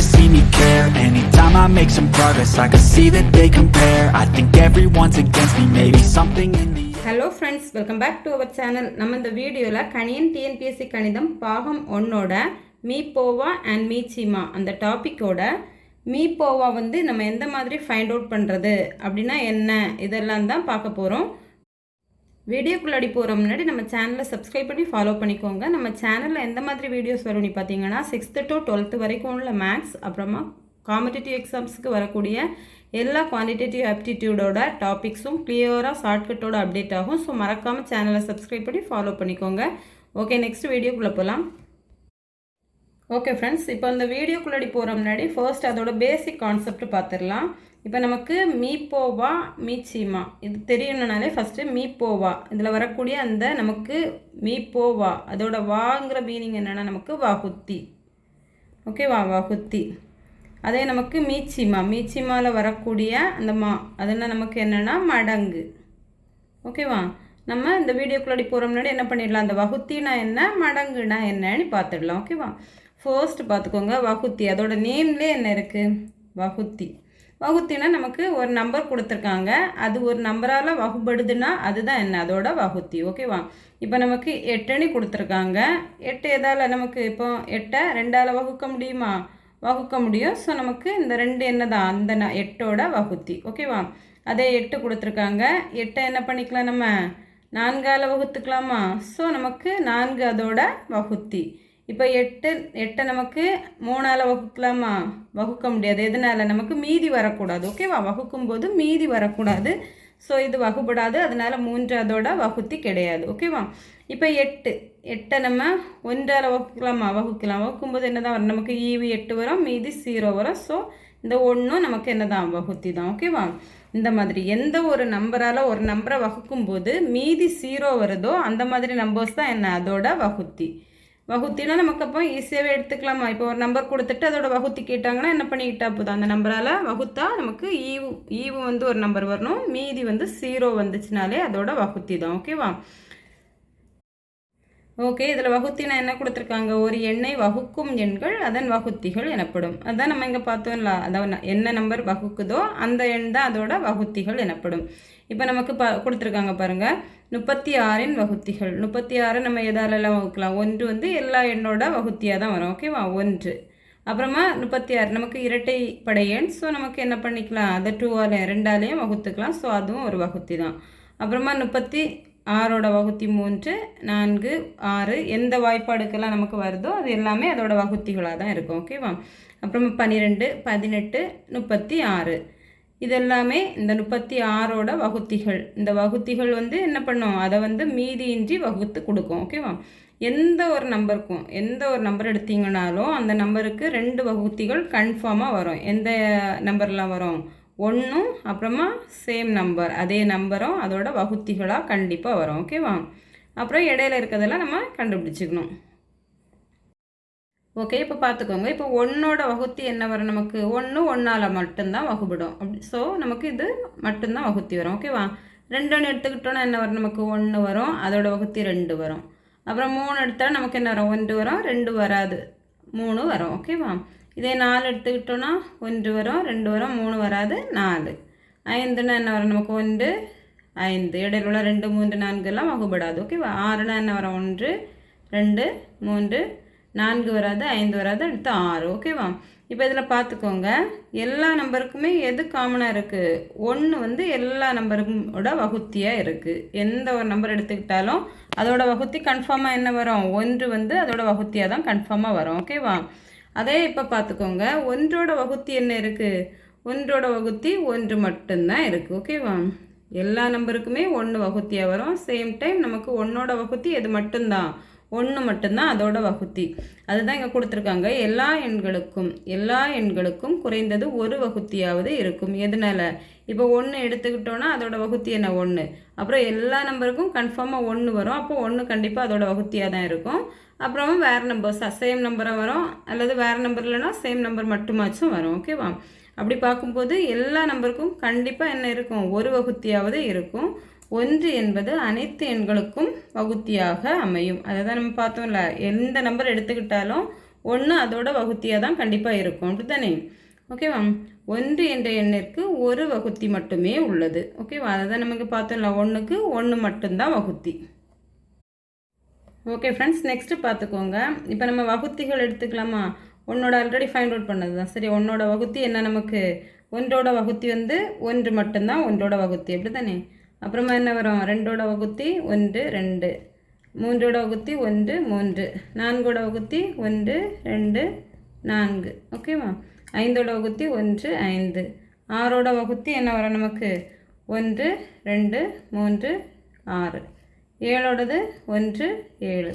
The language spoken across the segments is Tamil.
wanna see me care. Anytime I make some progress I can see that they compare. I think everyone's against me Maybe something in the hello friends welcome back to our channel நம்ம இந்த வீடியோவில் கணியன் டிஎன்பிஎஸ்சி கணிதம் பாகம் ஒன்னோட மீ போவா அண்ட் மீ சீமா அந்த டாப்பிக்கோட மீ போவா வந்து நம்ம எந்த மாதிரி ஃபைண்ட் அவுட் பண்ணுறது அப்படின்னா என்ன? இதெல்லாம் தான் பார்க்க போகிறோம் வீடியோக்குள்ளாடி போகிற முன்னாடி நம்ம சேனலை சப்ஸ்கிரைப் பண்ணி ஃபாலோ பண்ணிக்கோங்க. நம்ம சேனலில் எந்த மாதிரி வீடியோஸ் வரும்னு பார்த்தீங்கன்னா சிக்ஸ்த்து டு டுவெல்த்து வரைக்கும் உள்ள மேக்ஸ் அப்புறமா காம்படிட்டிவ் எக்ஸாம்ஸுக்கு வரக்கூடிய எல்லா குவான்டிடேட்டிவ் ஆப்டிடியூடோட டாபிக்ஸும் கிளியராக ஷார்ட்கட்டோட அப்டேட் ஆகும். ஸோ மறக்காமல் சேனலை சப்ஸ்கிரைப் பண்ணி ஃபாலோ பண்ணிக்கோங்க. ஓகே நெக்ஸ்ட் வீடியோக்குள்ளே போகலாம் ஓகே ஃப்ரெண்ட்ஸ் இப்போ அந்த வீடியோக்குள்ளடி போகிற முன்னாடி ஃபர்ஸ்ட் அதோட பேசிக் கான்செப்ட் பார்த்துடலாம் இப்போ நமக்கு மீப்போவா மீச்சீமா. இது தெரியணுனாலே ஃபஸ்ட்டு மீப்போவா. இதில் வரக்கூடிய அந்த நமக்கு மீப்போவா. அதோட வாங்கிற மீனிங் என்னென்னா நமக்கு வாகுத்தி. ஓகேவா வாகுத்தி. அதே நமக்கு மீச்சிமா. மீச்சிமாவில் வரக்கூடிய அந்த மா. அதெல்லாம் நமக்கு என்னென்னா மடங்கு. ஓகேவா நம்ம இந்த வீடியோக்குள்ளாடி போகிற முன்னாடி என்ன பண்ணிடலாம்? அந்த வகுத்தினா என்ன? மடங்குனா என்னன்னு பார்த்துடலாம் ஓகேவா ஃபர்ஸ்ட் பார்த்துக்கோங்க வகுத்தி. அதோட நேம்லேயே என்ன இருக்குது வகுத்தி. வகுத்தினா நமக்கு ஒரு நம்பர் கொடுத்துருக்காங்க. அது ஒரு நம்பரால் வகுப்படுதுன்னா அதுதான் என்ன? அதோட வகுத்தி. ஓகேவா இப்போ நமக்கு எட்டணி கொடுத்துருக்காங்க. எட்டு எதால் நமக்கு இப்போ எட்டை ரெண்டால் வகுக்க முடியுமா? வகுக்க முடியும். ஸோ நமக்கு இந்த ரெண்டு என்ன தான் அந்த ந எட்டோட வகுத்தி. ஓகேவா அதே எட்டு கொடுத்துருக்காங்க. எட்டை என்ன பண்ணிக்கலாம் நம்ம? நான்கால் வகுத்துக்கலாமா? ஸோ நமக்கு நான்கு அதோட வகுத்தி. இப்போ எட்டு எட்டை நமக்கு மூணால் வகுக்கலாமா? வகுக்க முடியாது. எதனால்? நமக்கு மீதி வரக்கூடாது. ஓகேவா வகுக்கும்போது மீதி வரக்கூடாது. ஸோ இது வகுப்படாது அதனால் மூன்று அதோட வகுத்தி கிடையாது. ஓகேவா இப்போ எட்டு எட்டை நம்ம ஒன்றால் வகுக்கலாமா? வகுக்கலாம். வகுக்கும்போது என்ன தான் வரும்? நமக்கு ஈவி எட்டு வரும் மீதி ஜீரோ வரும். ஸோ இந்த ஒன்றும் நமக்கு என்ன தான் வகுத்தி தான். ஓகேவா இந்த மாதிரி எந்த ஒரு நம்பரால் ஒரு நம்பரை வகுக்கும்போது மீதி ஜீரோ வருதோ அந்த மாதிரி நம்பர்ஸ் தான் என்ன? அதோட வகுத்தி. வகுத்தினா நமக்கு அப்போ ஈஸியாகவே எடுத்துக்கலாமா? இப்போ ஒரு நம்பர் கொடுத்துட்டு அதோட வகுத்தி கேட்டாங்கன்னா என்ன பண்ணிக்கிட்டா போதும்? அந்த நம்பரால் வகுத்தா நமக்கு ஈவு ஈவு வந்து ஒரு நம்பர் வரணும். மீதி வந்து ஜீரோ வந்துச்சுனாலே அதோட வகுத்தி தான் ஓகேவா ஓகே இதில் வகுத்தினா என்ன கொடுத்துருக்காங்க? ஒரு எண்ணை வகுக்கும் எண்கள் அதன் வகுத்திகள் எனப்படும். அதான் நம்ம இங்கே பார்த்தோம்ல அதாவது என்ன நம்பர் வகுக்குதோ அந்த எண் தான் அதோட வகுத்திகள் எனப்படும். இப்போ நமக்கு ப கொடுத்துருக்காங்க பாருங்கள் முப்பத்தி ஆறின் வகுத்திகள். முப்பத்தி ஆறு நம்ம எதாலெல்லாம் வகுக்கலாம். ஒன்று வந்து எல்லா எண்ணோட வகுத்தியாக தான் வரும். ஓகேவா ஒன்று. அப்புறமா முப்பத்தி ஆறு நமக்கு இரட்டை படையன் ஸோ நமக்கு என்ன பண்ணிக்கலாம்? அதை டூவால் ரெண்டாலேயும் வகுத்துக்கலாம். ஸோ அதுவும் ஒரு வகுத்தி தான். அப்புறமா முப்பத்தி ஆறோட வகுத்தி மூன்று நான்கு ஆறு எந்த வாய்ப்பாடுக்கெல்லாம் நமக்கு வருதோ அது எல்லாமே அதோட வகுத்திகளாக தான் இருக்கும். ஓகேவா அப்புறமா பன்னிரெண்டு பதினெட்டு முப்பத்தி ஆறு இதெல்லாமே இந்த முப்பத்தி ஆறோட வகுத்திகள். இந்த வகுத்திகள் வந்து என்ன பண்ணும்? அதை வந்து மீதியின்றி வகுத்து கொடுக்கும். ஓகேவா எந்த ஒரு நம்பருக்கும் எந்த ஒரு நம்பர் எடுத்தீங்கனாலும் அந்த நம்பருக்கு ரெண்டு வகுத்திகள் கன்ஃபார்மாக வரும். எந்த நம்பர்லாம் வரும்? ஒன்றும் அப்புறமா சேம் நம்பர் அதே நம்பரும் அதோட வகுத்திகளாக கண்டிப்பாக வரும். ஓகேவா அப்புறம் இடையில இருக்கிறதெல்லாம் நம்ம கண்டுபிடிச்சிக்கணும். ஓகே இப்போ பார்த்துக்கோங்க இப்போ ஒன்றோட வகுத்தி என்ன வரும் நமக்கு? ஒன்று ஒன்றால் மட்டும்தான் வகுப்படும் அப்படி ஸோ நமக்கு இது மட்டும்தான் வகுத்தி வரும். ஓகேவா ரெண்டுன்னு எடுத்துக்கிட்டோன்னா என்ன வரும் நமக்கு? ஒன்று வரும். அதோட வகுத்தி ரெண்டு வரும். அப்புறம் மூணு எடுத்தால் நமக்கு என்ன வரும்? ஒன்று வரும் ரெண்டு வராது. மூணு வரும். ஓகேவா இதே நாலு எடுத்துக்கிட்டோன்னா ஒன்று வரும் ரெண்டு வரும் மூணு வராது நாலு. ஐந்துன்னா என்ன வரும் நமக்கு? ஒன்று ஐந்து. இடையில உள்ள ரெண்டு மூன்று நான்கு எல்லாம் வகுப்படாது ஓகேவா ஆறுனா என்ன வரும்? ஒன்று ரெண்டு மூன்று நான்கு வராது ஐந்து வராது அடுத்து ஆறு. ஓகேவா? இப்போ இதில் பார்த்துக்கோங்க எல்லா நம்பருக்குமே எது காமனாக இருக்குது ஒன்று வந்து எல்லா நம்பருக்கோட வகுத்தியாக இருக்குது எந்த ஒரு நம்பர் எடுத்துக்கிட்டாலும் அதோட வகுத்தி கன்ஃபார்மாக என்ன வரும்? ஒன்று வந்து அதோட வகுத்தியாக தான் கன்ஃபார்மாக வரும். ஓகேவா? அதே இப்போ பார்த்துக்கோங்க ஒன்றோட வகுத்தி என்ன இருக்குது ஒன்றோட வகுத்தி ஒன்று மட்டும்தான் இருக்குது ஓகேவா? எல்லா நம்பருக்குமே ஒன்று வகுத்தியாக வரும். சேம் டைம் நமக்கு ஒன்றோட வகுத்தி எது மட்டும்தான்? ஒன்று மட்டும்தான் அதோட வகுத்தி. அதுதான் இங்கே கொடுத்துருக்காங்க. எல்லா எண்களுக்கும் எல்லா எண்களுக்கும் குறைந்தது ஒரு வகுத்தியாவது இருக்கும். எதனால் இப்போ ஒன்று எடுத்துக்கிட்டோன்னா அதோட வகுத்தி என்ன? ஒன்று அப்புறம் எல்லா நம்பருக்கும் கன்ஃபார்மாக ஒன்று வரும். அப்போ ஒன்று கண்டிப்பாக அதோட வகுத்தியாக தான் இருக்கும். அப்புறம் வேறு நம்பர்ஸ் சேம் நம்பராக வரும். அல்லது வேறு நம்பர் இல்லைனா சேம் நம்பர் மட்டுமாச்சும் வரும். ஓகேவா அப்படி பார்க்கும்போது எல்லா நம்பருக்கும் கண்டிப்பாக என்ன இருக்கும்? ஒரு வகுத்தியாவது இருக்கும். ஒன்று என்பது அனைத்து எண்களுக்கும் வகுத்தியாக அமையும். அதை தான் நம்ம பார்த்தோம்ல எந்த நம்பர் எடுத்துக்கிட்டாலும் ஒன்று அதோட வகுத்தியாக தான் கண்டிப்பாக இருக்கும். அப்படித்தானே? ஓகேவா ஒன்று என்ற எண்ணிற்கு ஒரு வகுத்தி மட்டுமே உள்ளது. ஓகேவா அதை தான் நமக்கு பார்த்தோம்ல ஒன்றுக்கு ஒன்று மட்டும்தான் வகுத்தி. ஓகே ஃப்ரெண்ட்ஸ் நெக்ஸ்ட்டு பார்த்துக்கோங்க. இப்போ நம்ம வகுத்திகள் எடுத்துக்கலாமா? ஒன்னோட ஆல்ரெடி ஃபைண்ட் அவுட் பண்ணது தான் சரி ஒன்னோட வகுத்தி என்ன நமக்கு? ஒன்றோட வகுத்தி வந்து ஒன்று மட்டும்தான் ஒன்றோட வகுத்தி. அப்படி தானே அப்புறமா என்ன வரும்? ரெண்டோட வகுத்தி ஒன்று ரெண்டு. மூன்றோட வகுத்தி ஒன்று மூன்று. நான்கோட வகுத்தி ஒன்று ரெண்டு நான்கு. ஓகேவா ஐந்தோட வகுத்தி ஒன்று ஐந்து. ஆறோட வகுத்தி என்ன வரும் நமக்கு? ஒன்று ரெண்டு மூன்று ஆறு. ஏழோடது ஒன்று ஏழு.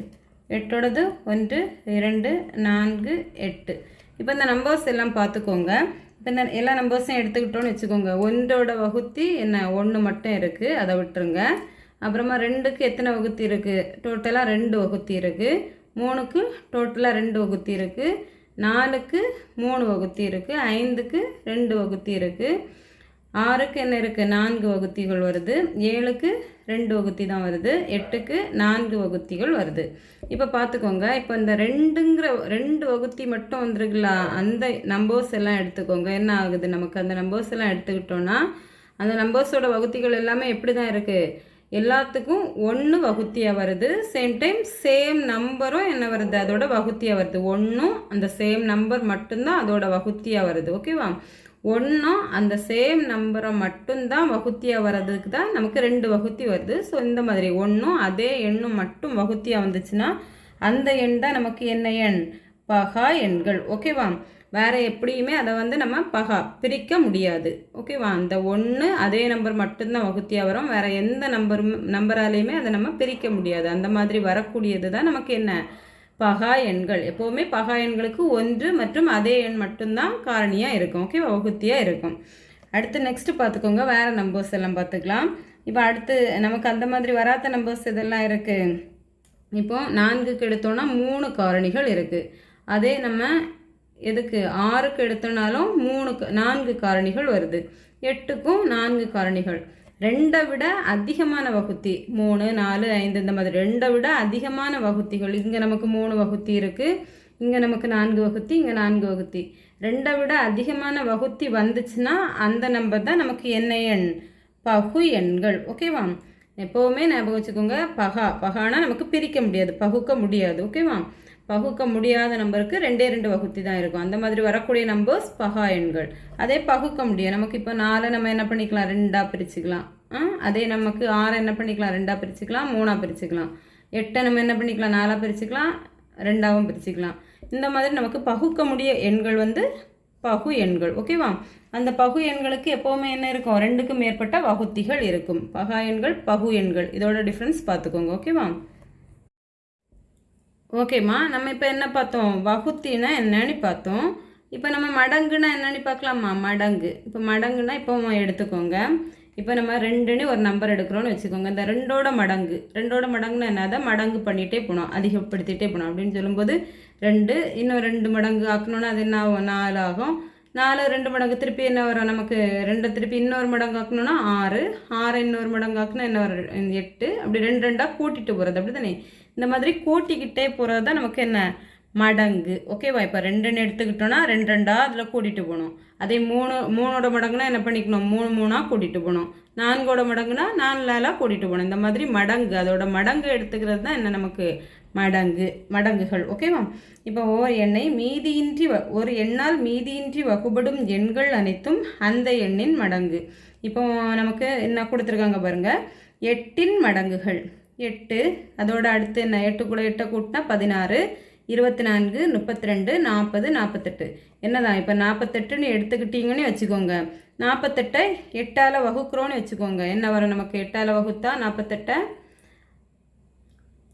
எட்டோடது ஒன்று இரண்டு நான்கு எட்டு. இப்போ இந்த நம்பர்ஸ் எல்லாம் பார்த்துக்கோங்க. இப்போ இந்த எல்லா நம்பர்ஸையும் எடுத்துக்கிட்டோன்னு வச்சுக்கோங்க. ஒன்றோட வகுத்தி என்ன? ஒன்று மட்டும் இருக்குது அதை விட்டுருங்க. அப்புறமா ரெண்டுக்கு எத்தனை வகுத்தி இருக்குது டோட்டலாக ரெண்டு வகுத்தி இருக்குது மூணுக்கு டோட்டலாக ரெண்டு வகுத்தி இருக்குது நாலுக்கு மூணு வகுத்தி இருக்குது ஐந்துக்கு ரெண்டு வகுத்தி இருக்குது ஆறுக்கு என்ன இருக்குது நான்கு வகுத்திகள் வருது. ஏழுக்கு ரெண்டு வகுத்தி தான் வருது. எட்டுக்கு நான்கு வகுத்திகள் வருது. இப்போ பார்த்துக்கோங்க இப்போ இந்த ரெண்டுங்கிற ரெண்டு வகுத்தி மட்டும் வந்துருக்குல்ல அந்த நம்பர்ஸ் எல்லாம் எடுத்துக்கோங்க. என்ன ஆகுது? நமக்கு அந்த நம்பர்ஸ் எல்லாம் எடுத்துக்கிட்டோன்னா அந்த நம்பர்ஸோட வகுத்திகள் எல்லாமே எப்படி தான் இருக்குது எல்லாத்துக்கும் ஒன்று வகுத்தியாக வருது. சேம் டைம் சேம் நம்பரும் என்ன வருது? அதோட வகுத்தியாக வருது. ஒன்றும் அந்த சேம் நம்பர் மட்டும்தான் அதோட வகுத்தியாக வருது. ஓகேவா ஒன்றும் அந்த சேம் நம்பரை மட்டும்தான் வகுத்தியாக வர்றதுக்கு தான் நமக்கு ரெண்டு வகுத்தி வருது. ஸோ இந்த மாதிரி ஒன்றும் அதே எண்ணும் மட்டும் வகுத்தியாக வந்துச்சுன்னா அந்த எண் தான் நமக்கு என்ன எண்? பகா எண்கள். ஓகேவா வேறு எப்படியுமே அதை வந்து நம்ம பகா பிரிக்க முடியாது. ஓகேவா அந்த ஒன்று அதே நம்பர் மட்டும்தான் வகுத்தியாக வரும். வேறு எந்த நம்பரும் நம்பராலையுமே அதை நம்ம பிரிக்க முடியாது. அந்த மாதிரி வரக்கூடியது தான் நமக்கு என்ன? பகா எண்கள். எப்போவுமே பகா எண்களுக்கு ஒன்று மற்றும் அதே எண் மட்டும்தான் காரணியாக இருக்கும். ஓகேவா வகுத்தியாக இருக்கும். அடுத்து நெக்ஸ்ட்டு பார்த்துக்கோங்க. வேறு நம்பர்ஸ் எல்லாம் பார்த்துக்கலாம். இப்போ அடுத்து நமக்கு அந்த மாதிரி வராத நம்பர்ஸ் இதெல்லாம் இருக்குது இப்போ நான்குக்கு எடுத்தோன்னா மூணு காரணிகள் இருக்குது அதே நம்ம எதுக்கு? ஆறுக்கு எடுத்தோனாலும் மூணு நான்கு காரணிகள் வருது. எட்டுக்கும் நான்கு காரணிகள். ரெண்டை விட அதிகமான வகுத்தி மூணு நாலு ஐந்து இந்த மாதிரி ரெண்டை விட அதிகமான வகுத்திகள். இங்கே நமக்கு மூணு வகுத்தி இருக்குது இங்கே நமக்கு நான்கு வகுத்தி இங்கே நான்கு வகுத்தி. ரெண்டை விட அதிகமான வகுத்தி வந்துச்சுன்னா அந்த நம்பர் தான் நமக்கு என்ன எண் பகு எண்கள். ஓகேவா எப்போவுமே ஞாபகம் வச்சுக்கோங்க பகா. பகானா நமக்கு பிரிக்க முடியாது பகுக்க முடியாது. ஓகேவா பகுக்க முடியாத நம்பருக்கு ரெண்டே ரெண்டு வகுத்தி தான் இருக்கும். அந்த மாதிரி வரக்கூடிய நம்பர்ஸ் பகா எண்கள். அதே பகுக்க முடியும். நமக்கு இப்போ நாலை நம்ம என்ன பண்ணிக்கலாம்? ரெண்டாக பிரிச்சுக்கலாம். ஆ, அதே நமக்கு ஆறை என்ன பண்ணிக்கலாம்? ரெண்டாக பிரிச்சுக்கலாம். மூணாக பிரிச்சுக்கலாம். எட்டை நம்ம என்ன பண்ணிக்கலாம்? நாலாக பிரிச்சுக்கலாம். ரெண்டாவும் பிரிச்சுக்கலாம். இந்த மாதிரி நமக்கு பகுக்க முடிய எண்கள் வந்து பகு எண்கள். ஓகேவா அந்த பகு எண்களுக்கு எப்போவுமே என்ன இருக்கும்? ரெண்டுக்கும் மேற்பட்ட வகுத்திகள் இருக்கும். பகா எண்கள் பகு எண்கள். இதோட டிஃப்ரென்ஸ் பார்த்துக்கோங்க. ஓகேவா ஓகேம்மா நம்ம இப்போ என்ன பார்த்தோம்? வகுத்தினா என்னன்னு பார்த்தோம். இப்போ நம்ம மடங்குனா என்னன்னு பார்க்கலாமா? மடங்கு. இப்போ மடங்குனா இப்போ எடுத்துக்கோங்க. இப்போ நம்ம ரெண்டுன்னு ஒரு நம்பர் எடுக்கிறோன்னு வச்சுக்கோங்க. இந்த ரெண்டோட மடங்கு. ரெண்டோட மடங்குனா என்னதான் மடங்கு பண்ணிகிட்டே போகணும் அதிகப்படுத்திகிட்டே போகணும் அப்படின்னு சொல்லும்போது ரெண்டு இன்னும் ரெண்டு மடங்கு ஆக்கணும்னா அது என்ன ஆகும்? நாலு ஆகும். நாலு ரெண்டு மடங்கு. திருப்பி என்ன வரும்? நமக்கு ரெண்டு திருப்பி இன்னொரு மடங்கு ஆக்கணும்னா ஆறு. ஆறு இன்னொரு மடங்கு ஆக்கணும் என்ன வரும்? எட்டு. அப்படி ரெண்டு ரெண்டாக கூட்டிகிட்டு போகிறது அப்படி தானே இந்த மாதிரி கூட்டிக்கிட்டே போகிறது தான் நமக்கு என்ன? மடங்கு. ஓகேவா இப்போ ரெண்டுன்னு எடுத்துக்கிட்டோன்னா ரெண்டு ரெண்டாக அதில் கூட்டிகிட்டு போகணும். அதே மூணு மூணோட மடங்குனா என்ன பண்ணிக்கணும்? மூணு மூணாக கூட்டிகிட்டு போகணும். நான்கோட மடங்குனா நாலாலாம் கூட்டிகிட்டு போகணும். இந்த மாதிரி மடங்கு அதோட மடங்கு எடுத்துக்கிறது தான் என்ன நமக்கு? மடங்கு மடங்குகள். ஓகேவா இப்போ ஓர் எண்ணை மீதியின்றி வ- ஒரு எண்ணால் மீதியின்றி வகுபடும் எண்கள் அனைத்தும் அந்த எண்ணின் மடங்கு. இப்போ நமக்கு என்ன கொடுத்துருக்காங்க பாருங்கள் எட்டின் மடங்குகள். எட்டு. அதோட அடுத்து என்ன? எட்டு கூட எட்டை கூட்டினா பதினாறு. இருபத்தி நான்கு முப்பத்தி ரெண்டு நாற்பது நாற்பத்தெட்டு. என்னதான்? இப்போ நாற்பத்தெட்டுன்னு எடுத்துக்கிட்டீங்கன்னு வச்சுக்கோங்க. நாற்பத்தெட்டை எட்டால் வகுக்கிறோன்னு வச்சுக்கோங்க. என்ன வரும் நமக்கு? எட்டால் வகுத்தா நாற்பத்தெட்டை?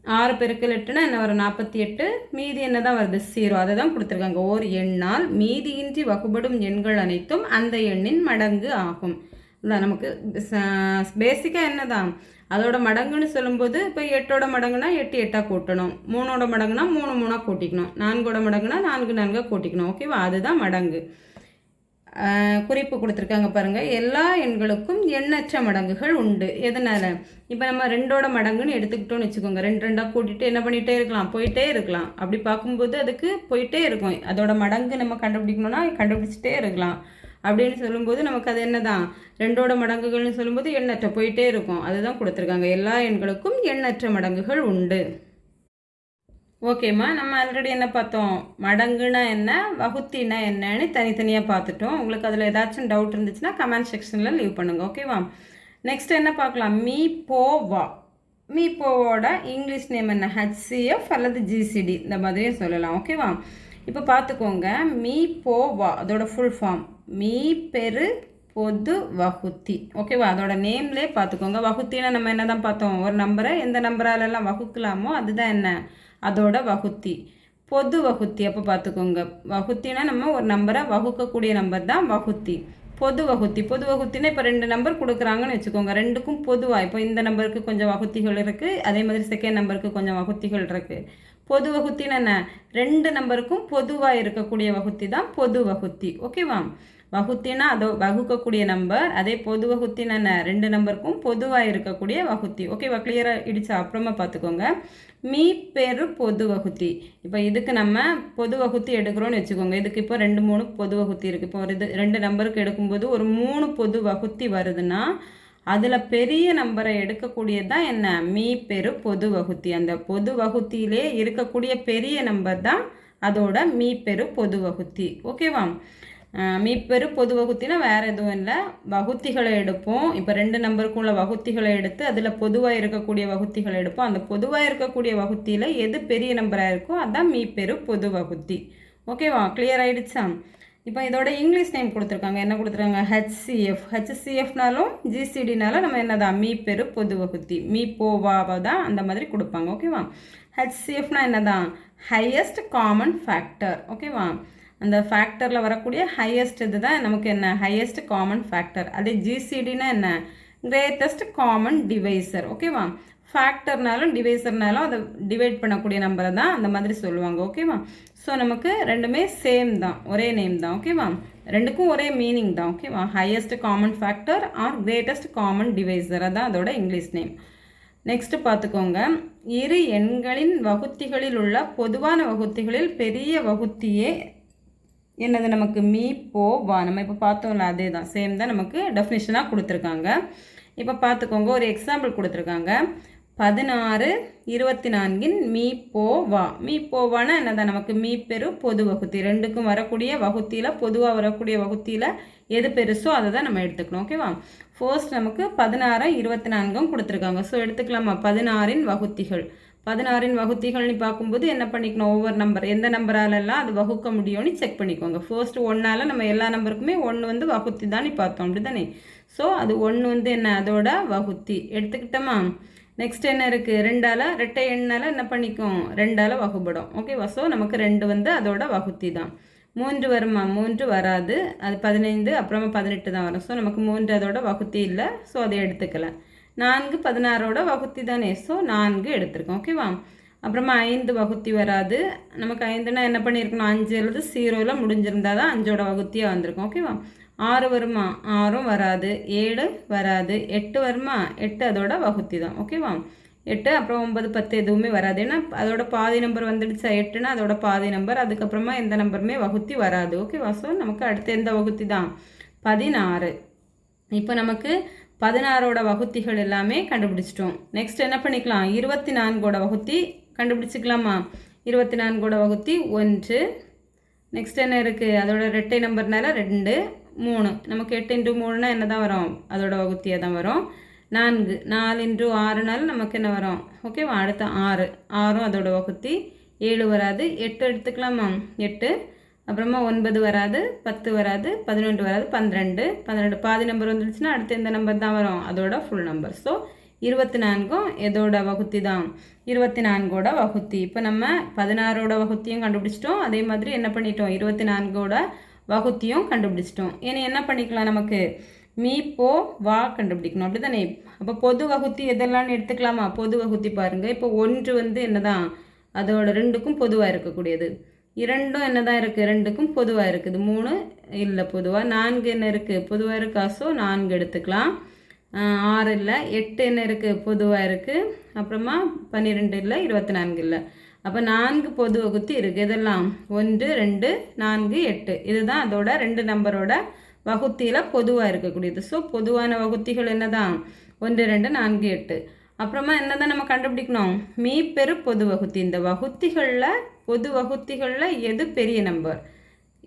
ஆறு பெருக்கல் எட்டுனா என்ன வரும்? நாற்பத்தி எட்டு மீதி என்ன தான் வருது? சீரோ. அதை தான் கொடுத்துருக்காங்க. ஓர் எண்ணால் மீதியின்றி வகுபடும் எண்கள் அனைத்தும் அந்த எண்ணின் மடங்கு ஆகும். இதான் நமக்கு பேசிக்காக என்னதான்? அதோட மடங்குன்னு சொல்லும்போது இப்போ எட்டோட மடங்குனா எட்டு எட்டாக கூட்டணும். மூணோட மடங்குனா மூணு மூணாக கூட்டிக்கணும். நான்கோட மடங்குனா நான்கு நான்காக கூட்டிக்கணும். ஓகேவா அதுதான் மடங்கு. குறிப்பு கொடுத்துருக்காங்க பாருங்கள் எல்லா எண்களுக்கும் எண்ணற்ற மடங்குகள் உண்டு. எதனால்? இப்போ நம்ம ரெண்டோட மடங்குன்னு எடுத்துக்கிட்டோம்னு வச்சுக்கோங்க. ரெண்டு ரெண்டாக கூட்டிகிட்டு என்ன பண்ணிகிட்டே இருக்கலாம்? போயிட்டே இருக்கலாம். அப்படி பார்க்கும்போது அதுக்கு போயிட்டே இருக்கும். அதோட மடங்கு நம்ம கண்டுபிடிக்கணும்னா கண்டுபிடிச்சிட்டே இருக்கலாம். அப்படின்னு சொல்லும்போது நமக்கு அது என்ன தான் ரெண்டோட மடங்குகள்னு சொல்லும்போது எண்ணற்ற போயிட்டே இருக்கும். அதுதான் கொடுத்துருக்காங்க. எல்லா எண்களுக்கும் எண்ணற்ற மடங்குகள் உண்டு. ஓகேம்மா. நம்ம ஆல்ரெடி என்ன பார்த்தோம்? மடங்குனா என்ன? வகுத்தினா என்னன்னு தனித்தனியாக பார்த்துட்டோம். உங்களுக்கு அதில் ஏதாச்சும் டவுட் இருந்துச்சுன்னா கமெண்ட் செக்ஷனில் லீவ் பண்ணுங்கள் ஓகேவா நெக்ஸ்ட் என்ன பார்க்கலாம்? மீ போவா மீ போவோட இங்கிலீஷ் நேம் என்ன? ஹச்சிஎஃப் அல்லது ஜிசிடி இந்த மாதிரியும் சொல்லலாம். ஓகேவா இப்போ பார்த்துக்கோங்க மீ போ வா அதோட ஃபுல் ஃபார்ம் மீ பெரு பொது வகுத்தி. ஓகேவா அதோட நேம்லே பார்த்துக்கோங்க வகுத்தினா நம்ம என்ன தான் பார்த்தோம்? ஒரு நம்பரை எந்த நம்பராலெல்லாம் வகுக்கலாமோ அதுதான் என்ன? அதோட வகுத்தி. பொது வகுத்தி. அப்போ பார்த்துக்கோங்க வகுத்தினா நம்ம ஒரு நம்பரை வகுக்கக்கூடிய நம்பர் தான் வகுத்தி. பொது வகுத்தி. பொது வகுத்தினா இப்போ ரெண்டு நம்பர் கொடுக்குறாங்கன்னு வச்சுக்கோங்க. ரெண்டுக்கும் பொதுவாக இப்போ இந்த நம்பருக்கு கொஞ்சம் வகுத்திகள் இருக்குது அதே மாதிரி செகண்ட் நம்பருக்கு கொஞ்சம் வகுத்திகள் இருக்குது பொது வகுத்தின்னு என்ன? ரெண்டு நம்பருக்கும் பொதுவாக இருக்கக்கூடிய வகுத்தி தான் பொது வகுத்தி. ஓகேவா வகுத்தினா அதோ வகுக்கக்கூடிய நம்பர் அதே பொது வகுத்தின்னு என்ன? ரெண்டு நம்பருக்கும் பொதுவாக இருக்கக்கூடிய வகுத்தி. ஓகேவா கிளியராக இடிச்சா அப்புறமா பார்த்துக்கோங்க. மீ பெரு பொது வகுத்தி. இப்போ இதுக்கு நம்ம பொது வகுத்தி எடுக்கிறோம்னு வச்சுக்கோங்க. இதுக்கு இப்போ ரெண்டு மூணு பொது வகுத்தி இருக்குது இப்போ ஒரு இது ரெண்டு நம்பருக்கு எடுக்கும்போது ஒரு மூணு பொது வகுத்தி வருதுன்னா அதில் பெரிய நம்பரை எடுக்கக்கூடியது தான் என்ன? மீ பெரு பொது வகுத்தி. அந்த பொது வகுத்தியிலே இருக்கக்கூடிய பெரிய நம்பர் தான் அதோட மீ பெரு பொது வகுத்தி. ஓகேவா மீப்பெரு மீ பெரு பொது வகுத்தினா வேறு எதுவும் இல்லை. வகுத்திகளை எடுப்போம். இப்போ ரெண்டு நம்பருக்குள்ள வகுத்திகளை எடுத்து அதில் பொதுவாக இருக்கக்கூடிய வகுத்திகளை எடுப்போம். அந்த பொதுவாக இருக்கக்கூடிய வகுத்தியில் எது பெரிய நம்பராக இருக்கோ அதுதான் மீ பெரு பொது வகுத்தி. ஓகேவா கிளியர் ஆயிடுச்சா? இப்போ இதோட இங்கிலீஷ் நேம் கொடுத்துருக்காங்க. என்ன கொடுத்துருக்காங்க? ஹெச்சிஎஃப் ஹெச்சிஎஃப்னாலும் ஜிசிடினாலும் நம்ம என்னதான் மீ பெரு பொது வகுத்தி. மீ போவாவை தான் அந்த மாதிரி கொடுப்பாங்க. ஓகேவா ஹெச்சிஎஃப்னா என்னதான் ஹையஸ்ட் காமன் ஃபேக்டர் ஓகேவா அந்த ஃபேக்டரில் வரக்கூடிய ஹையஸ்ட் இது தான் நமக்கு என்ன? ஹையஸ்ட் காமன் ஃபேக்டர் அதே ஜிசிடினா என்ன? கிரேட்டஸ்ட் காமன் டிவைசர் ஓகேவா ஃபேக்டர்னாலும் டிவைசர்னாலும் அதை டிவைட் பண்ணக்கூடிய நம்பரை தான் அந்த மாதிரி சொல்லுவாங்க. ஓகேவா ஸோ நமக்கு ரெண்டுமே சேம் தான். ஒரே நேம் தான் ஓகேவா ரெண்டுக்கும் ஒரே மீனிங் தான் ஓகேவா highest common factor or greatest common divisor அதான் அதோட இங்கிலீஷ் நேம் நெக்ஸ்ட் பார்த்துக்கோங்க. இரு எண்களின் வகுத்திகளில் உள்ள பொதுவான வகுத்திகளில் பெரிய வகுத்தியே என்னது நமக்கு? மீ போ வா. நம்ம இப்போ பார்த்தோம்ல அதே தான் சேம் தான் நமக்கு டெஃபினிஷனாக கொடுத்துருக்காங்க. இப்போ பார்த்துக்கோங்க ஒரு எக்ஸாம்பிள் கொடுத்துருக்காங்க. பதினாறு இருபத்தி நான்கின் மீ போ வா. மீ போவானா என்னதான் நமக்கு மீ பெரு பொது வகுத்தி. ரெண்டுக்கும் வரக்கூடிய வகுத்தியில் பொதுவாக வரக்கூடிய வகுத்தியில் எது பெருசோ அதை தான் நம்ம எடுத்துக்கணும் ஓகேவா? ஃபர்ஸ்ட் நமக்கு பதினாறு இருபத்தி நான்கும் கொடுத்துருக்காங்க. ஸோ எடுத்துக்கலாமா? பதினாறின் வகுத்திகள். பதினாறின் வகுத்திகள்னு பார்க்கும்போது என்ன பண்ணிக்கணும்? ஒவ்வொரு நம்பர் எந்த நம்பராலெல்லாம் அது வகுக்க முடியும்னு செக் பண்ணிக்கோங்க. ஃபர்ஸ்ட் ஒன்றால் நம்ம எல்லா நம்பருக்குமே ஒன்று வந்து வகுத்தி தான் பார்த்தோம். அப்படி தானே ஸோ அது ஒன்று வந்து என்ன? அதோட வகுத்தி. எடுத்துக்கிட்டோமா? நெக்ஸ்ட் என்ன இருக்குது ரெண்டால் ரெட்டை எண்ணால் என்ன பண்ணிக்கும்? ரெண்டால் வகுபடும். ஓகேவா ஸோ நமக்கு ரெண்டு வந்து அதோட வகுத்தி தான் மூன்று வருமா? மூன்று வராது. அது பதினைந்து அப்புறமா பதினெட்டு தான் வரும். ஸோ நமக்கு மூன்று அதோட வகுத்தி இல்லை. ஸோ அதை எடுத்துக்கல. நான்கு பதினாறோட வகுத்தி தானே ஸோ நான்கு எடுத்திருக்கோம். ஓகேவா அப்புறமா ஐந்து வகுத்தி வராது. நமக்கு ஐந்துனா என்ன பண்ணியிருக்கணும் அஞ்சு அல்லது சீரோவில் முடிஞ்சிருந்தா தான் அஞ்சோட வகுத்தியாக வந்திருக்கும். ஓகேவா ஆறு வருமா? ஆறும் வராது. ஏழு வராது. எட்டு வருமா? எட்டு அதோட வகுத்தி தான் ஓகேவா எட்டு அப்புறம் ஒன்பது பத்து எதுவுமே வராது. ஏன்னா அதோட பாதி நம்பர் வந்துடுச்சா? எட்டுனா அதோட பாதி நம்பர் அதுக்கப்புறமா எந்த நம்பருமே வகுத்தி வராது. ஓகேவா ஸோ நமக்கு அடுத்து எந்த வகுத்தி தான் பதினாறு. இப்போ நமக்கு பதினாறோட வகுத்திகள் எல்லாமே கண்டுபிடிச்சிட்டோம். நெக்ஸ்ட் என்ன பண்ணிக்கலாம்? இருபத்தி நான்கோட வகுத்தி கண்டுபிடிச்சிக்கலாமா? இருபத்தி நான்கோட வகுத்தி ஒன்று நெக்ஸ்ட் என்ன இருக்குது அதோட ரெட்டை நம்பர்னால ரெண்டு மூணு. நமக்கு எட்டு இன்ட்டு மூணுனா என்ன தான் வரும்? அதோட வகுத்தியாக தான் வரும். நான்கு. நாலு இன்ட்டு ஆறுனால நமக்கு என்ன வரும்? ஓகேவா அடுத்த ஆறு. ஆறும் அதோட வகுத்தி. ஏழு வராது. எட்டு எடுத்துக்கலாமா? எட்டு. அப்புறமா ஒன்பது வராது. பத்து வராது. பதினொன்று வராது. பன்னிரெண்டு. பன்னிரெண்டு. பாதி நம்பர் வந்துடுச்சுன்னா அடுத்து எந்த நம்பர் தான் வரும்? அதோட ஃபுல் நம்பர் ஸோ இருபத்தி நான்கும் எதோட வகுத்தி தான்? இருபத்தி நான்கோட வகுத்தி. இப்போ நம்ம பதினாறோட வகுத்தியும் கண்டுபிடிச்சிட்டோம். அதே மாதிரி என்ன பண்ணிட்டோம்? இருபத்தி நான்கோட வகுத்தியும் கண்டுபிடிச்சிட்டோம். இனி என்ன பண்ணிக்கலாம் நமக்கு? மீ போ வா கண்டுபிடிக்கணும். அப்படி தானே அப்போ பொது வகுத்தி எதெல்லாம் எடுத்துக்கலாமா? பொது வகுத்தி பாருங்கள் இப்போ ஒன்று வந்து என்னதான்? அதோட ரெண்டுக்கும் பொதுவாக இருக்கக்கூடியது. இரண்டும் என்ன தான் இருக்குது ரெண்டுக்கும் பொதுவாக இருக்குது. மூணு இல்லை பொதுவாக நான்கு என்ன இருக்குது பொதுவாக இருக்கா? ஸோ நான்கு எடுத்துக்கலாம். ஆறு இல்லை எட்டு என்ன இருக்குது பொதுவாக இருக்குது அப்புறமா பன்னிரெண்டு இல்லை இருபத்தி நான்கு இல்லை. அப்போ நான்கு பொது வகுத்தி இருக்குது இதெல்லாம் ஒன்று ரெண்டு நான்கு எட்டு. இதுதான் அதோட ரெண்டு நம்பரோட வகுத்தியில் பொதுவாக இருக்கக்கூடியது. ஸோ பொதுவான வகுத்திகள் என்னதான்? ஒன்று ரெண்டு நான்கு எட்டு. அப்புறமா என்னதான் நம்ம கண்டுபிடிக்கணும்? மீ பெரு பொது வகுத்தி. இந்த வகுத்திகளில் பொது வகுத்திகளில் எது பெரிய நம்பர்?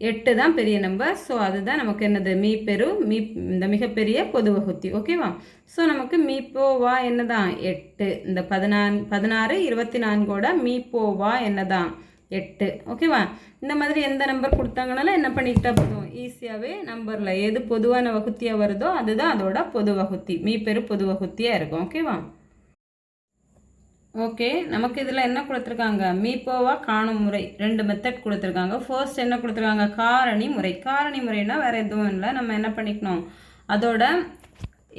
எட்டு தான் பெரிய நம்பர் ஸோ அதுதான் நமக்கு என்னது? மீ பெரு மீ இந்த மிகப்பெரிய பொது வகுத்தி. ஓகேவா ஸோ நமக்கு மீப்போவா என்னதான்? எட்டு. இந்த பதினான் பதினாறு இருபத்தி நான்கோட மீப்போவா என்னதான்? எட்டு. ஓகேவா இந்த மாதிரி எந்த நம்பர் கொடுத்தாங்கனாலும் என்ன பண்ணிக்கிட்டா போதும்? ஈஸியாகவே நம்பரில் எது பொதுவான வகுத்தியாக வருதோ அதுதான் அதோட பொது வகுத்தி. மீ பெரு பொது வகுத்தியாக இருக்கும். ஓகேவா ஓகே நமக்கு இதில் என்ன கொடுத்துருக்காங்க? மீப்போவா காணும் முறை. ரெண்டு மெத்தட் கொடுத்துருக்காங்க. ஃபர்ஸ்ட் என்ன கொடுத்துருக்காங்க? காரணி முறை. காரணி முறைனா வேறு எதுவும் இல்லை. நம்ம என்ன பண்ணிக்கணும்? அதோட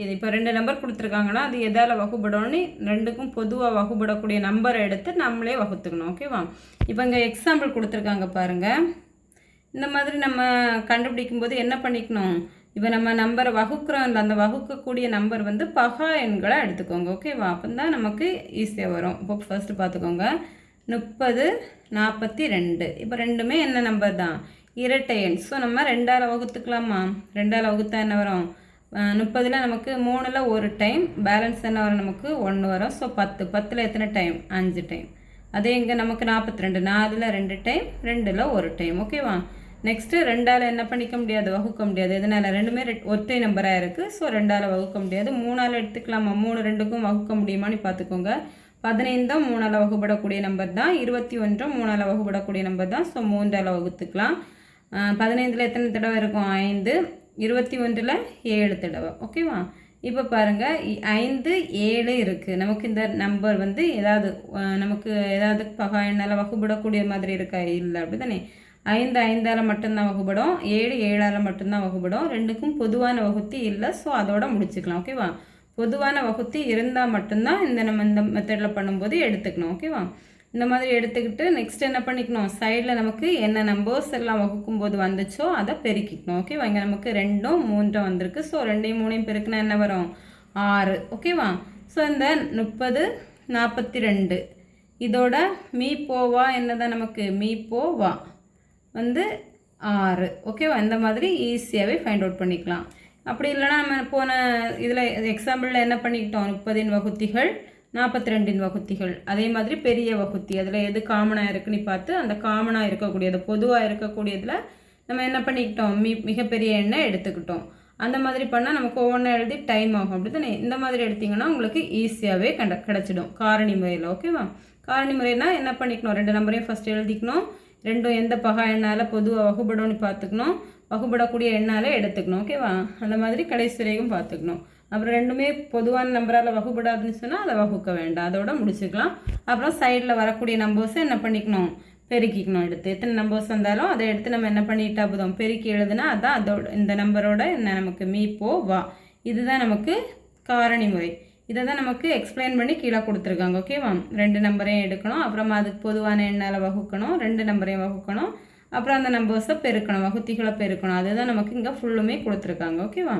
இது இப்போ ரெண்டு நம்பர் கொடுத்துருக்காங்கன்னா அது எதால் வகுப்படணும்னு ரெண்டுக்கும் பொதுவாக வகுப்படக்கூடிய நம்பரை எடுத்து நம்மளே வகுத்துக்கணும். ஓகேவா இப்போ இங்கே எக்ஸாம்பிள் கொடுத்துருக்காங்க பாருங்கள் இந்த மாதிரி நம்ம கண்டுபிடிக்கும் போது என்ன பண்ணிக்கணும்? இப்போ நம்ம நம்பரை வகுக்கிறோம்ல அந்த வகுக்கக்கூடிய நம்பர் வந்து பகா எண்களை எடுத்துக்கோங்க. ஓகேவா அப்போ தான் நமக்கு ஈஸியாக வரும். இப்போ ஃபஸ்ட்டு பார்த்துக்கோங்க. முப்பது நாற்பத்தி ரெண்டு. இப்போ ரெண்டுமே என்ன நம்பர் தான்? இரட்டை எண். ஸோ நம்ம ரெண்டால் வகுத்துக்கலாமா? ரெண்டால் வகுத்தா என்ன வரும்? முப்பதில் நமக்கு மூணில் ஒரு டைம் பேலன்ஸ் என்ன வரும்? நமக்கு ஒன்று வரும். ஸோ பத்து. பத்தில் எத்தனை டைம் அஞ்சு டைம் அதே இங்கே நமக்கு நாற்பத்தி ரெண்டு. நாலில் ரெண்டு டைம் ரெண்டில் ஒரு டைம் ஓகேவா நெக்ஸ்ட்டு ரெண்டால் என்ன பண்ணிக்க முடியாது? வகுக்க முடியாது. இதனால் ரெண்டுமே ரெட்- ஒற்றை நம்பராக இருக்குது ஸோ ரெண்டால் வகுக்க முடியாது. மூணால் எடுத்துக்கலாமா? மூணு ரெண்டுக்கும் வகுக்க முடியுமான்னு பார்த்துக்கோங்க பதினைந்தும் மூணால் வகுப்படக்கூடிய நம்பர் தான். இருபத்தி ஒன்றும் மூணால் வகுப்படக்கூடிய நம்பர் தான். ஸோ மூன்றால் வகுத்துக்கலாம். பதினைந்தில் எத்தனை தடவை இருக்கும்? ஐந்து. இருபத்தி ஒன்றில் ஏழு தடவை. ஓகேவா இப்போ பாருங்கள் ஐந்து ஏழு இருக்குது நமக்கு இந்த நம்பர் வந்து ஏதாவது நமக்கு ஏதாவது பகா என்னால் வகுப்படக்கூடிய மாதிரி இருக்கா? இல்லை. அப்படி தானே ஐந்து ஐந்தால் மட்டும்தான் வகுப்படும் ஏழு ஏழால் மட்டும்தான் வகுப்படும் ரெண்டுக்கும் பொதுவான வகுத்தி இல்லை ஸோ அதோட முடிச்சுக்கலாம் ஓகேவா பொதுவான வகுத்தி இருந்தால் மட்டும்தான் இந்த நம்ம இந்த மெத்தடில் பண்ணும்போது எடுத்துக்கணும் ஓகேவா இந்த மாதிரி எடுத்துக்கிட்டு நெக்ஸ்ட் என்ன பண்ணிக்கணும்? சைடில் நமக்கு என்ன நம்பர்ஸ் எல்லாம் வகுக்கும் போது வந்துச்சோ அதை பெருக்கிக்கணும் ஓகேவா இங்கே நமக்கு ரெண்டும் மூன்றும் வந்திருக்கு ஸோ ரெண்டையும் மூணையும் பெருக்கினா என்ன வரும்? ஆறு ஓகேவா ஸோ இந்த முப்பது நாற்பத்தி ரெண்டு. இதோட மீ போவா என்னதான் நமக்கு? மீ போவா வந்து ஆறு. ஓகேவா இந்த மாதிரி ஈஸியாகவே ஃபைண்ட் அவுட் பண்ணிக்கலாம். அப்படி இல்லைன்னா நம்ம போன இதில் எக்ஸாம்பிளில் என்ன பண்ணிக்கிட்டோம்? முப்பதின் வகுத்திகள் நாற்பத்தி ரெண்டின் வகுத்திகள். அதே மாதிரி பெரிய வகுத்தி. அதில் எது காமனாக இருக்குன்னு பார்த்து அந்த காமனாக இருக்கக்கூடியது பொதுவாக இருக்கக்கூடியதில் நம்ம என்ன பண்ணிக்கிட்டோம்? மி மிகப்பெரிய எண்ணை எடுத்துக்கிட்டோம். அந்த மாதிரி பண்ணால் நமக்கு ஒவ்வொன்றா எழுதி டைம் ஆகும். அப்படி தானே இந்த மாதிரி எடுத்திங்கன்னா உங்களுக்கு ஈஸியாகவே கண்ட கிடச்சிடும். காரணி முறையில் ஓகேவா காரணி முறைனா என்ன பண்ணிக்கணும்? ரெண்டு நம்பரையும் ஃபஸ்ட் எழுதிக்கணும். ரெண்டும் எந்த பகா எண்ணால் பொதுவாக வகுபடும்னு பார்த்துக்கணும். வகுபடக்கூடிய எண்ணால் எடுத்துக்கணும். ஓகேவா? அந்த மாதிரி கடைசி வரைக்கும் பார்த்துக்கணும். அப்புறம் ரெண்டுமே பொதுவான நம்பரால் வகுபடாதுன்னு சொன்னால் அதை வகுக்க வேண்டாம். அதோட முடிச்சுக்கலாம். அப்புறம் சைடில் வரக்கூடிய நம்பர்ஸை என்ன பண்ணிக்கணும்? பெருக்கிக்கணும் எடுத்து. எத்தனை நம்பர்ஸ் வந்தாலும் அதை எடுத்து நம்ம என்ன பண்ணிட்டா போதும்? பெருக்கி எழுதுனா அதான் அதோட இந்த நம்பரோட என்ன நமக்கு மீ போ வா. இதுதான் நமக்கு காரணி முறை. இதை தான் நமக்கு எக்ஸ்பிளைன் பண்ணி கீழே கொடுத்துருக்காங்க ஓகேவா ரெண்டு நம்பரையும் எடுக்கணும் அப்புறமா அதுக்கு பொதுவான எண்ணால் வகுக்கணும் ரெண்டு நம்பரையும் வகுக்கணும் அப்புறம் அந்த நம்பர்ஸை பெருக்கணும் வகுத்திகளை பெருக்கணும் அதுதான் நமக்கு இங்கே ஃபுல்லுமே கொடுத்துருக்காங்க ஓகேவா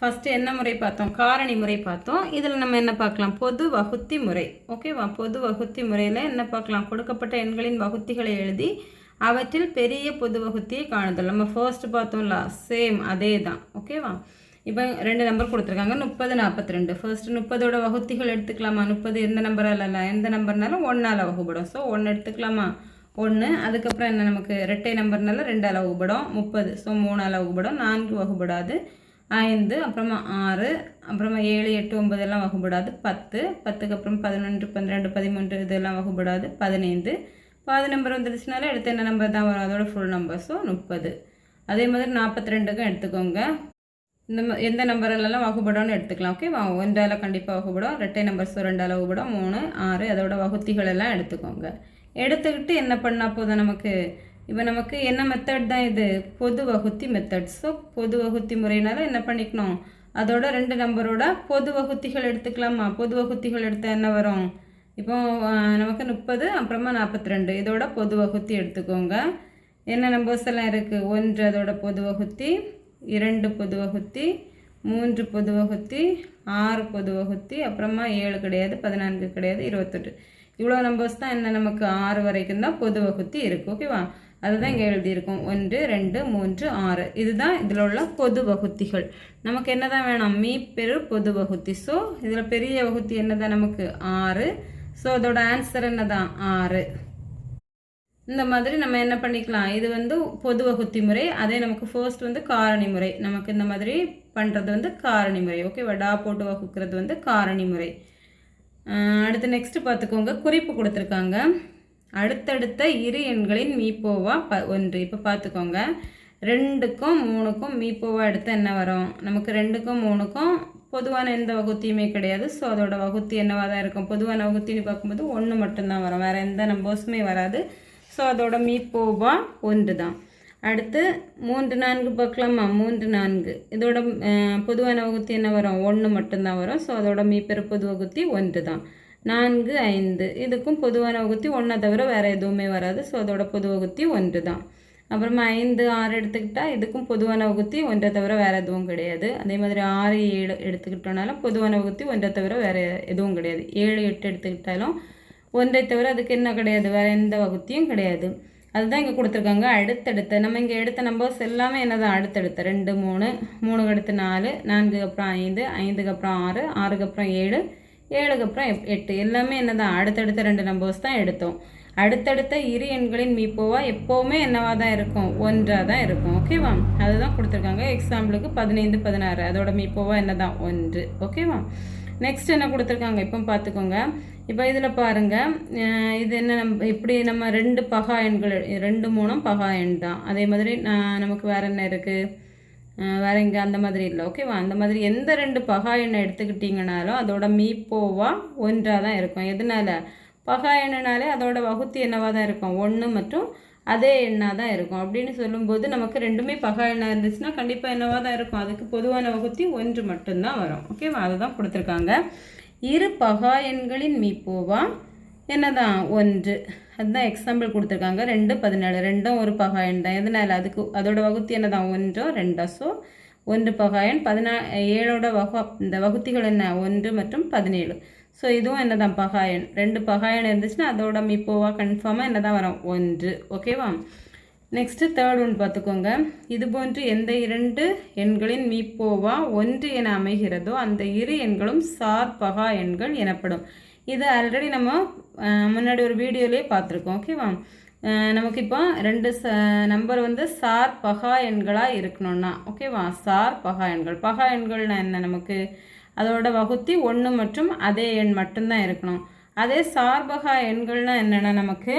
ஃபஸ்ட்டு என்ன முறை பார்த்தோம்? காரணி முறை பார்த்தோம். இதில் நம்ம என்ன பார்க்கலாம்? பொது வகுத்தி முறை ஓகேவா பொது வகுத்தி முறையில் என்ன பார்க்கலாம்? கொடுக்கப்பட்ட எண்களின் வகுத்திகளை எழுதி அவற்றில் பெரிய பொது வகுத்தியை காணுதல். நம்ம ஃபர்ஸ்ட் பார்த்தோம்ல சேம் அதே தான் ஓகேவா இப்போ ரெண்டு நம்பர் கொடுத்துருக்காங்க. முப்பது நாற்பத்தி ரெண்டு ஃபர்ஸ்ட் முப்பதோட வகுத்திகள் எடுத்துக்கலாமா? முப்பது எந்த நம்பரால் எந்த நம்பர்னாலும் ஒன்றால் வகுப்படும் ஸோ ஒன்று எடுத்துக்கலாமா? ஒன்று அதுக்கப்புறம் என்ன நமக்கு? ரெட்டை நம்பர்னால ரெண்டால் வகுப்படும் முப்பது. ஸோ மூணால் வகுப்படும் நான்கு வகுப்படாது ஐந்து அப்புறமா ஆறு அப்புறமா ஏழு எட்டு ஒன்பது எல்லாம் வகுப்படாது பத்து. பத்துக்கு அப்புறம் பதினொன்று பன்னிரெண்டு பதிமூன்று இதெல்லாம் வகுப்படாது பதினைந்து. பாதி நம்பர் வந்துடுச்சுனாலே எடுத்த என்ன நம்பர் தான் வரும்? அதோட ஃபுல் நம்பர் ஸோ முப்பது. அதே மாதிரி நாற்பத்தி ரெண்டுக்கும் எடுத்துக்கோங்க. இந்த ம- எந்த நம்பர்லலாம் வகுபடம்னு எடுத்துக்கலாம். ஓகே ஒன்றால் கண்டிப்பாக வகுப்படும் ரெட்டை நம்பர்ஸ் ரெண்டால் வகுப்படும் மூணு ஆறு அதோட வகுத்திகள் எல்லாம் எடுத்துக்கோங்க. எடுத்துக்கிட்டு என்ன பண்ணால் போதும் நமக்கு? இப்போ நமக்கு என்ன மெத்தட் தான் இது? பொது வகுத்தி மெத்தட் ஸோ பொது வகுத்தி முறையினால என்ன பண்ணிக்கணும்? அதோட ரெண்டு நம்பரோட பொது வகுத்திகள் எடுத்துக்கலாமா? பொது வகுத்திகள் எடுத்தால் என்ன வரும்? இப்போ நமக்கு முப்பது அப்புறமா நாற்பத்தி ரெண்டு இதோட பொது வகுத்தி எடுத்துக்கோங்க. என்ன நம்பர்ஸ் எல்லாம் இருக்குது ஒன்று அதோட பொது வகுத்தி. இரண்டு பொது வகுத்தி மூன்று பொது வகுத்தி ஆறு பொது வகுத்தி அப்புறமா ஏழு கிடையாது பதினான்கு கிடையாது இருபத்தெட்டு இவ்வளோ நம்பர்ஸ் தான் என்ன நமக்கு ஆறு வரைக்கும் தான் பொது வகுத்தி இருக்குது ஓகேவா அதுதான் இங்கே எழுதியிருக்கோம். ஒன்று ரெண்டு மூன்று ஆறு. இதுதான் இதில் உள்ள பொது வகுத்திகள் நமக்கு என்ன தான் வேணும். மீ பெரு பொது வகுத்தி ஸோ இதில் பெரிய வகுத்தி என்ன தான் நமக்கு? ஆறு. ஸோ அதோட ஆன்சர் என்ன தான் ஆறு. இந்த மாதிரி நம்ம என்ன பண்ணிக்கலாம்? இது வந்து பொது வகுத்தி முறை அதே நமக்கு ஃபர்ஸ்ட் வந்து காரணி முறை. நமக்கு இந்த மாதிரி பண்ணுறது வந்து காரணி முறை. ஓகேவா டா போட்டு வகுக்கிறது வந்து காரணி முறை. அடுத்து நெக்ஸ்ட்டு பார்த்துக்கோங்க. குறிப்பு கொடுத்துருக்காங்க. அடுத்தடுத்த இரு எண்களின் மீப்போவா ப ஒன்று. இப்போ பார்த்துக்கோங்க. ரெண்டுக்கும் மூணுக்கும் மீப்போவா எடுத்து என்ன வரும்? நமக்கு ரெண்டுக்கும் மூணுக்கும் பொதுவான எந்த வகுத்தியுமே கிடையாது. ஸோ அதோட வகுத்தி என்னவாக தான் இருக்கும்? பொதுவான வகுத்தின்னு பார்க்கும்போது ஒன்று மட்டும்தான் வரும். வேறு எந்த நம்பர்ஸுமே வராது. ஸோ அதோட மீப்போவா ஒன்று தான் அடுத்து மூன்று நான்கு பார்க்கலாமா? மூன்று நான்கு. இதோட பொதுவான வகுத்தி என்ன வரும்? ஒன்று மட்டும்தான் வரும். ஸோ அதோட மீப்பெரு பொது வகுத்தி ஒன்று தான் நான்கு ஐந்து. இதுக்கும் பொதுவான வகுத்தி ஒன்றை தவிர வேறு எதுவுமே வராது. ஸோ அதோட பொது வகுத்தி ஒன்று தான் அப்புறமா ஐந்து ஆறு எடுத்துக்கிட்டால் இதுக்கும் பொதுவான வகுத்தி ஒன்றை தவிர வேறு எதுவும் கிடையாது. அதே மாதிரி ஆறு ஏழு எடுத்துக்கிட்டோனாலும் பொதுவான வகுத்தி ஒன்றை தவிர வேறு எதுவும் கிடையாது. ஏழு எட்டு எடுத்துக்கிட்டாலும் ஒன்றை தவிர அதுக்கு என்ன கிடையாது? வேறு எந்த வகுத்தியும் கிடையாது. அதுதான் இங்கே கொடுத்துருக்காங்க. அடுத்தடுத்த நம்ம இங்கே எடுத்த நம்பர்ஸ் எல்லாமே என்னதான்? அடுத்தடுத்த ரெண்டு மூணு மூணுக்கு அடுத்து நாலு நான்குக்கு அப்புறம் ஐந்து ஐந்துக்கு அப்புறம் ஆறு ஆறுக்கு அப்புறம் ஏழு ஏழுக்கு அப்புறம் எப்- எட்டு. எல்லாமே என்னதான்? அடுத்தடுத்த ரெண்டு நம்பர்ஸ் தான் எடுத்தோம். அடுத்தடுத்த இரு எண்களின் மீப்போவா எப்போவுமே என்னவாக தான் இருக்கும்? ஒன்றாக தான் இருக்கும். ஓகேவா அதுதான் கொடுத்துருக்காங்க. எக்ஸாம்பிளுக்கு பதினைந்து பதினாறு. அதோட மீப்போவா என்னதான்? ஒன்று. ஓகேவா நெக்ஸ்ட் என்ன கொடுத்துருக்காங்க? இப்போ பார்த்துக்கோங்க இப்போ இதில் பாருங்கள் இது என்ன நம்ம இப்படி நம்ம ரெண்டு பகா எண்கள் ரெண்டு மூணும் பகா எண் தான். அதே மாதிரி நமக்கு வேறு என்ன இருக்குது வேறு இங்கே அந்த மாதிரி இல்லை. ஓகேவா அந்த மாதிரி எந்த ரெண்டு பகா எண்ணை எடுத்துக்கிட்டிங்கனாலும் அதோட மீப்போவாக ஒன்றாக தான் இருக்கும். எதனால? பகா எண்ணுனாலே அதோட வகுத்தி என்னவாக தான் இருக்கும்? ஒன்று மற்றும் அதே எண்ணாக தான் இருக்கும். அப்படின்னு சொல்லும்போது நமக்கு ரெண்டுமே பகா எண்ணாக இருந்துச்சுன்னா கண்டிப்பாக என்னவாக தான் இருக்கும்? அதுக்கு பொதுவான வகுத்தி ஒன்று மட்டும்தான் வரும். ஓகேவா அதை தான் கொடுத்துருக்காங்க. இரு பகா எண்களின் மீப்போவா? என்னதான் ஒன்று. அதுதான் எக்ஸாம்பிள் கொடுத்துருக்காங்க. ரெண்டு பதினேழு. ரெண்டும் ஒரு பகாயன் தான். எதனால? அதுக்கு அதோட வகுத்தி என்னதான்? ஒன்றோ ரெண்டோ? ஸோ ஒன்று பகாயன் பதினா ஏழோட வகு இந்த வகுத்திகள் என்ன? ஒன்று மற்றும் பதினேழு. ஸோ இதுவும் என்னதான்? பகாயன் ரெண்டு பகாயன் இருந்துச்சுன்னா அதோட மீப்போவா கன்ஃபார்மாக என்னதான் வரும்? ஒன்று. ஓகேவா நெக்ஸ்ட்டு தேர்ட் ஒன் பார்த்துக்கோங்க. இது போன்று எந்த இரண்டு எண்களின் மீப்போவா? ஒன்று என அமைகிறதோ அந்த இரு எண்களும் சார் பகா எண்கள் எனப்படும். இது ஆல்ரெடி நம்ம முன்னாடி ஒரு வீடியோலேயே பார்த்துருக்கோம் ஓகேவா நமக்கு இப்போ ரெண்டு ச நம்பர் வந்து சார் பகா எண்களாக இருக்கணும்னா ஓகேவா சார் பகா எண்கள். பகா எண்கள்னா என்ன நமக்கு? அதோட வகுத்தி ஒன்று மற்றும் அதே எண் மட்டும்தான் இருக்கணும். அதே சார்பகா எண்கள்னால் என்னென்னா நமக்கு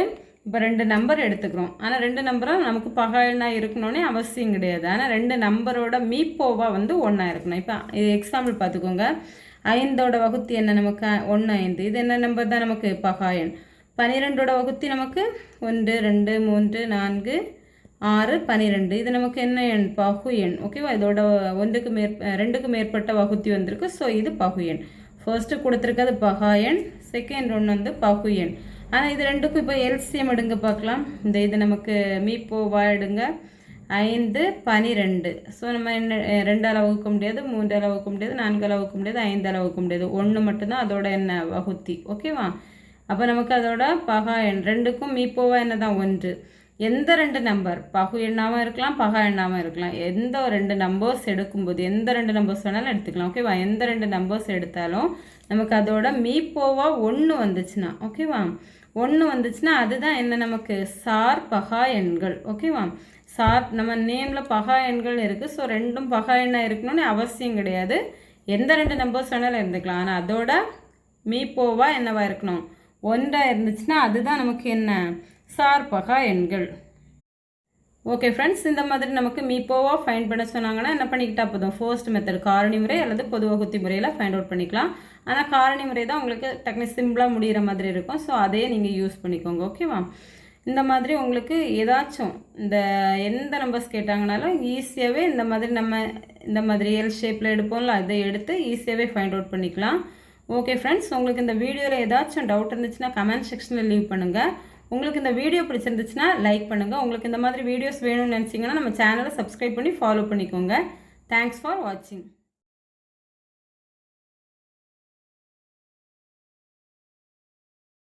இப்போ ரெண்டு நம்பர் எடுத்துக்கிறோம். ஆனால் ரெண்டு நம்பரும் நமக்கு பகா இருக்கணும்னே அவசியம் கிடையாது. ஆனால் ரெண்டு நம்பரோட மீப்போவாக வந்து ஒன்றா இருக்கணும். இப்போ இது எக்ஸாம்பிள் பார்த்துக்கோங்க. ஐந்தோட வகுத்தி என்ன நமக்கு? ஒன்று ஐந்து. இது என்ன நம்பர் தான் நமக்கு? பகாயன் பனிரெண்டோட வகுத்தி நமக்கு? ஒன்று ரெண்டு மூன்று நான்கு ஆறு பன்னிரெண்டு இது நமக்கு என்ன எண்? பகு எண். ஓகேவா இதோட ஒன்றுக்கு மேற்ப ரெண்டுக்கு மேற்பட்ட வகுத்தி வந்திருக்கு. ஸோ இது பகு எண். ஃபர்ஸ்ட்டு கொடுத்துருக்கிறது பகா எண். செகண்ட் ஒன்று வந்து பகு எண். ஆனால் இது ரெண்டுக்கும் இப்போ எல்சியம் எடுங்க பார்க்கலாம் இந்த இது நமக்கு மீப்போவா எடுங்க. ஐந்து பனிரெண்டு. ஸோ நம்ம என்ன ரெண்டால் ரெண்டு முடியாது மூன்று அளவுக்கு முடியாது நான்கு அளவுக்கு முடியாது ஐந்து அளவுக்கு முடியாது. ஒன்று மட்டும்தான் அதோட என்ன வகுத்தி. ஓகேவா அப்போ நமக்கு அதோட பகா எண் ரெண்டுக்கும் மீப்போவா என்ன தான் ஒன்று. எந்த ரெண்டு நம்பர்? பகு எண்ணாவும் இருக்கலாம் பகா எண்ணாமல் இருக்கலாம். எந்த ரெண்டு நம்பர்ஸ் எடுக்கும்போது எந்த ரெண்டு நம்பர்ஸ் வேணாலும் எடுத்துக்கலாம். ஓகேவா எந்த ரெண்டு நம்பர்ஸ் எடுத்தாலும் நமக்கு அதோட மீப்போவா ஒன்று வந்துச்சுன்னா ஓகேவா ஒன்று வந்துச்சுன்னா அதுதான் என்ன நமக்கு? சார் பகா எண்கள். ஓகேவா சார் நம்ம நேமில் பகா எண்கள் இருக்குது ஸோ ரெண்டும் பகா எண்ணாக இருக்கணும்னு அவசியம் கிடையாது. எந்த ரெண்டு நம்பர்ஸ் வேணாலும் இருந்துக்கலாம். ஆனால் அதோட மீப்போவாக என்னவாக இருக்கணும்? ஒன்றாக இருந்துச்சுன்னா அதுதான் நமக்கு என்ன? சார் பகா எண்கள். ஓகே ஃப்ரெண்ட்ஸ் இந்த மாதிரி நமக்கு மீப்போவாக ஃபைண்ட் பண்ண சொன்னாங்கன்னா என்ன பண்ணிக்கிட்டா போதும்? ஃபர்ஸ்ட் மெத்தட் காரணி முறை அல்லது பொதுவகுத்தி முறையில் ஃபைண்ட் அவுட் பண்ணிக்கலாம். ஆனால் காரணி முறை தான் உங்களுக்கு டக்குனு சிம்பிளாக முடிகிற மாதிரி இருக்கும். ஸோ அதையே நீங்கள் யூஸ் பண்ணிக்கோங்க ஓகேவா இந்த மாதிரி உங்களுக்கு ஏதாச்சும் இந்த எந்த நம்பர்ஸ் கேட்டாங்கனாலும் ஈஸியாகவே இந்த மாதிரி நம்ம இந்த மாதிரி எல் ஷேப்பில் எடுப்போம்ல அதை எடுத்து ஈஸியாகவே ஃபைண்ட் அவுட் பண்ணிக்கலாம். ஓகே ஃப்ரெண்ட்ஸ் உங்களுக்கு இந்த வீடியோவில் ஏதாச்சும் டவுட் இருந்துச்சுன்னா கமெண்ட் செக்ஷனில் லீவ் பண்ணுங்கள் உங்களுக்கு இந்த வீடியோ பிடிச்சிருந்துச்சுன்னா லைக் பண்ணுங்கள் உங்களுக்கு இந்த மாதிரி வீடியோஸ் வேணும்னு நினச்சிங்கன்னா நம்ம சேனலை சப்ஸ்கிரைப் பண்ணி ஃபாலோ பண்ணிக்கோங்க. தேங்க்ஸ் ஃபார் வாட்சிங்